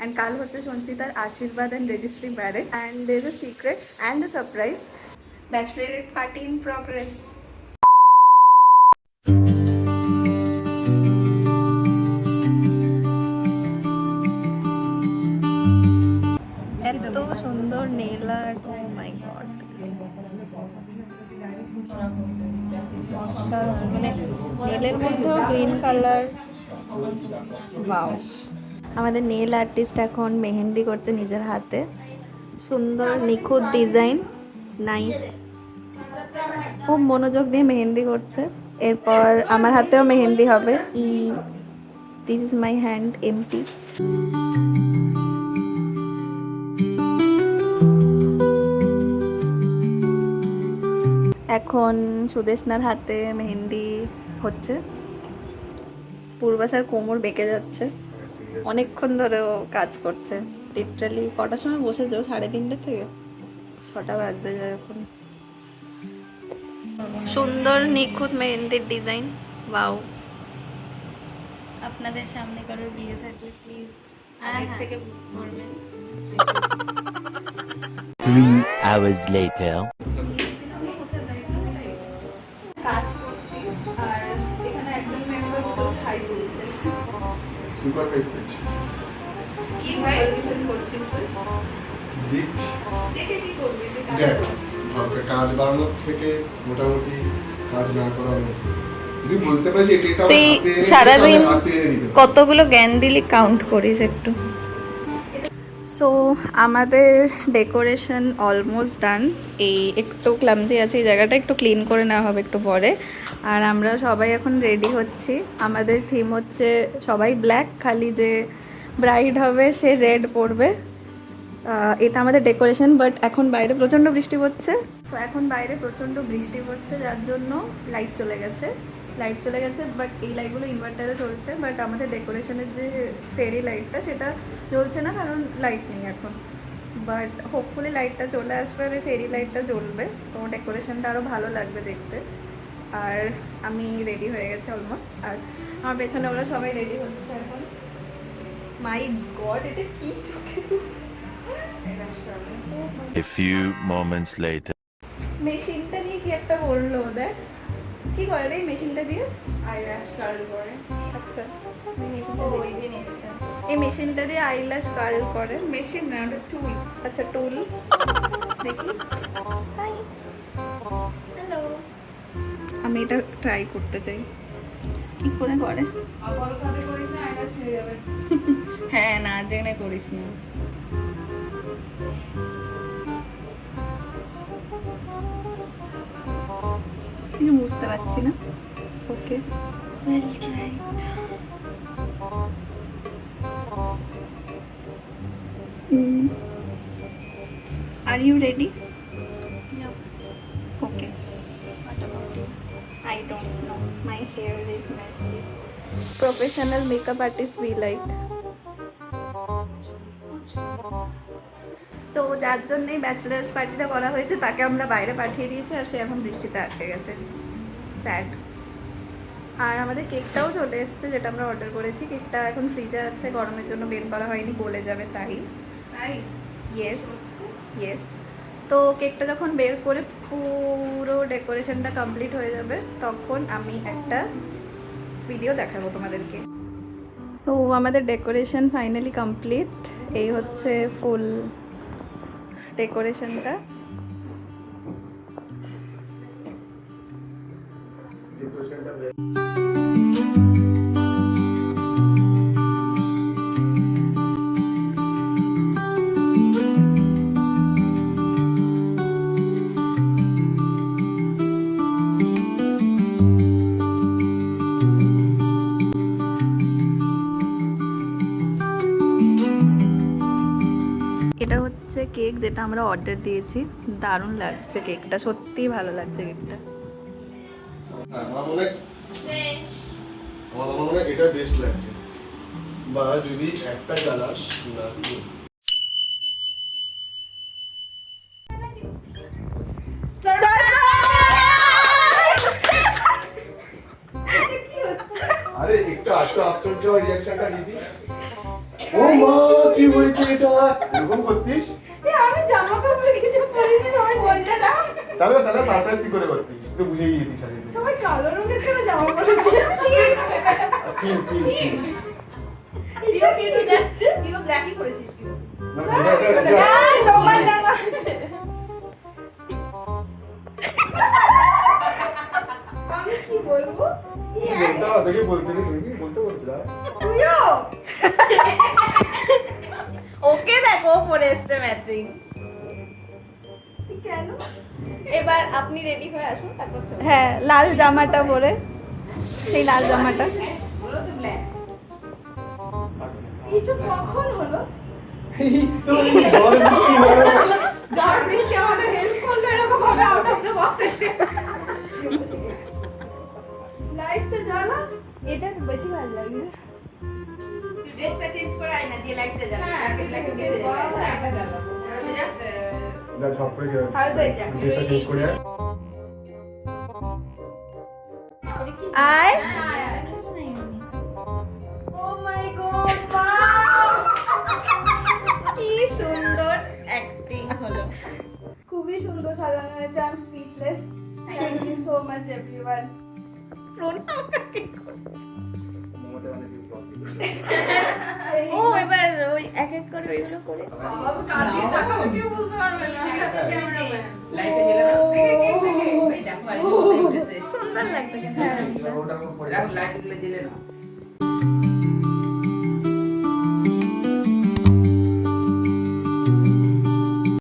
And কাল হচ্ছে সঞ্চিতার আশীর্বাদ and registry marriage and there a secret and a surprise bachelorette party in progress সুন্দর নেল অসাধারণ মানে নেলের মধ্যেও গ্রিন কালার বাও আমাদের নেল আর্টিস্ট এখন মেহেন্দি করছে নিজের হাতে। সুন্দর, নিখুঁত ডিজাইন নাইস খুব মনোযোগ দিয়ে মেহেন্দি করছে। এরপর আমার হাতেও মেহেন্দি হবে। ই this is my hand empty এখন সুদেশনার হাতে মেহেন্দি হচ্ছে। পূর্বাশার কোমর বেঁকে যাচ্ছে। অনেকক্ষণ ধরে ও কাজ করছে। লিটারালি কটার সময় বসেছে ও? সাড়ে তিনটে থেকে? ছটা বাজতে যায় এখন। সুন্দর নিখুঁত মেহেন্দির ডিজাইন বাউ আপনাদের সামনে কারোর বিয়ে থাকলে প্লিজ আগের থেকে বুক করবেন। Three hours later. কি সুপারভিশন করছিস তুই দিচ্ছি দেখে কি করবি? তুই কাজ দেখ কর। ভাবকে কাজ বাড়ানোর থেকে মোটামুটি কাজ না করা অনেক। যদি বলতে পারিস এটা এটা তুই সারাদিন। কতগুলো জ্ঞান দিলি? কাউন্ট করিস একটু। সো আমাদের ডেকোরেশন অলমোস্ট ডান এই একটু ক্লামজি আছে, এই জায়গাটা একটু ক্লিন করে নেওয়া হবে একটু পরে। আর আমরা সবাই এখন রেডি হচ্ছি। আমাদের থিম হচ্ছে সবাই ব্ল্যাক খালি যে ব্রাইড হবে, সে রেড পরবে। এটা আমাদের ডেকোরেশন বাট এখন বাইরে প্রচণ্ড বৃষ্টি পড়ছে। তো এখন বাইরে প্রচণ্ড বৃষ্টি পড়ছে, যার জন্য লাইট চলে গেছে। লাইট চলে গেছে বাট এই লাইটগুলো ইনভার্টারে চলছে বাট আমাদের ডেকোরেশনের যে ফেরি লাইটটা সেটা জ্বলছে না কারণ লাইট নেই এখন। বাট হোপফুলি লাইটটা চলে আসবে আর ফেরি লাইটটা জ্বলবে। তো ডেকোরেশনটা আরও ভালো লাগবে দেখতে। আর আমি রেডি হয়ে গেছে অলমোস্ট আর আমার পেছনে ওরা সবাই রেডি হচ্ছে এখন। মাই গড এটা কি চোখে? A few moments later. মেশিনটা নিয়ে কি একটা করল ওদের কি করে রে এই মেশিনটা দিয়ে? আইল্যাশ কার্ল করে। আচ্ছা। ওই জিনিসটা। এই মেশিনটা দিয়ে আইল্যাশ কার্ল করে। মেশিন না ওটা টুল আচ্ছা টুল দেখি। হাই হ্যালো আমি এটা ট্রাই করতে চাই। কি করে করে? হয়ে হ্যাঁ না জেনে করিস না। কিছু বুঝতে পারছি না okay well tried are you ready okay I don't know. My hair is messy. Professional makeup artist we like. তো যার জন্যই ব্যাচেলার্স পার্টিটা করা হয়েছে তাকে আমরা বাইরে পাঠিয়ে দিয়েছি আর সে এখন বৃষ্টিতে আটকে গেছে। স্যাড আর আমাদের কেকটাও চলে এসেছে যেটা আমরা অর্ডার করেছি। কেকটা এখন ফ্রিজে আছে গরমের জন্য বের করা হয়নি গলে যাবে তাই। তাই? ইয়েস ইয়েস তো কেকটা যখন বের করে পুরো ডেকোরেশনটা কমপ্লিট হয়ে যাবে তখন আমি একটা ভিডিও দেখাবো তোমাদেরকে। তো আমাদের ডেকোরেশন ফাইনালি কমপ্লিট এই হচ্ছে ফুল ডেকোরেশনটা Decorationটা হচ্ছে কেক যেটা আমরা অর্ডার দিয়েছি। দারুণ লাগছে কেকটা সত্যিই ভালো লাগছে কেকটা। হ্যাঁ, আশ্চর্য রিয়াকশনটা দিদি ও মা কি কি হয়েছে এটা? এরকম করতিস? তাহলে তাহলে সারপ্রাইজ কি করে করতিস তুই বুঝেই যেতিস আগে সবাই কালো রঙের কেন জামা পরেছে। তুইও কিন্তু যাচ্ছে তুইও ব্ল্যাকই কিন্তু আমি কি বলব? বলতে দেখে বলতে দেখি বলতে বলতে দাঁড়া। তুইও? ওকে দেখো পরে এসছে ম্যাচিং কেন? এবার আপনি রেডি হয়ে আসুন তারপর হ্যাঁ লাল জামাটা পরে। সেই লাল জামাটা। তো কিছু কখন হলো? ঝড় বৃষ্টি হলো। ঝড় বৃষ্টি আমাদের হেল্প করল এরকম ভাবে আউট অফ দ্য বক্স এসে লাইটটা জ্বালা। এটা তো বেশি ভালো লাগে। ড্রেসটা চেঞ্জ করে আয় না দিয়ে লাইটটা জ্বালা। আগে লাইটটা বেশি একটা জ্বালাবো যা যা ঝপ করে গিয়ে ড্রেসটা চেঞ্জ করে আয়। আয়। আয় ও মাই গড ওয়াও কি? সুন্দর অ্যাক্টিং হলো। খুবই সুন্দর সাজানো হয়েছে I am speechless thank you so much everyone ও এবার ওই এক এক করে ওইগুলো করে। দেখো আর সুন্দর লাগতো কিন্তু।